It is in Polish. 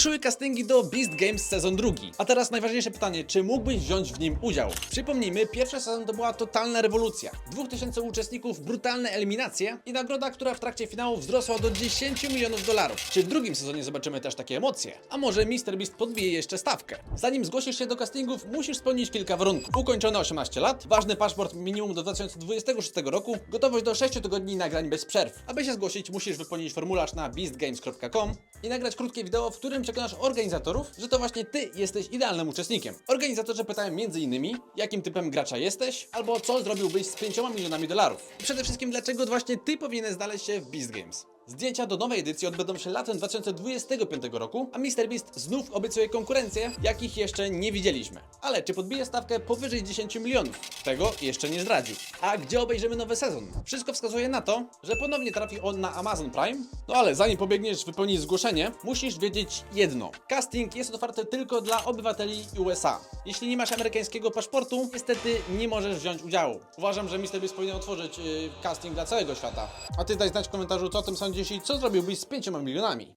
Ruszyły castingi do Beast Games sezon drugi. A teraz najważniejsze pytanie, czy mógłbyś wziąć w nim udział? Przypomnijmy, pierwszy sezon to była totalna rewolucja. 2000 uczestników, brutalne eliminacje i nagroda, która w trakcie finału wzrosła do 10 milionów dolarów. Czy w drugim sezonie zobaczymy też takie emocje? A może MrBeast podbije jeszcze stawkę? Zanim zgłosisz się do castingów, musisz spełnić kilka warunków. Ukończone 18 lat, ważny paszport minimum do 2026 roku, gotowość do 6 tygodni nagrań bez przerw. Aby się zgłosić, musisz wypełnić formularz na beastgames.com i nagrać krótkie wideo, w którym przekonasz organizatorów, że to właśnie ty jesteś idealnym uczestnikiem. Organizatorzy pytają m.in. jakim typem gracza jesteś, albo co zrobiłbyś z 5 milionami dolarów. I przede wszystkim dlaczego właśnie ty powinieneś znaleźć się w Beast Games. Zdjęcia do nowej edycji odbędą się latem 2025 roku, a MrBeast znów obiecuje konkurencję, jakich jeszcze nie widzieliśmy. Ale czy podbije stawkę powyżej 10 milionów? Tego jeszcze nie zdradził. A gdzie obejrzymy nowy sezon? Wszystko wskazuje na to, że ponownie trafi on na Amazon Prime. No ale zanim pobiegniesz wypełnić zgłoszenie, musisz wiedzieć jedno. Casting jest otwarty tylko dla obywateli USA. Jeśli nie masz amerykańskiego paszportu, niestety nie możesz wziąć udziału. Uważam, że MrBeast powinien otworzyć yy, casting dla całego świata. A ty daj znać w komentarzu, co o tym sądzisz i co zrobiłbyś z 5 milionami.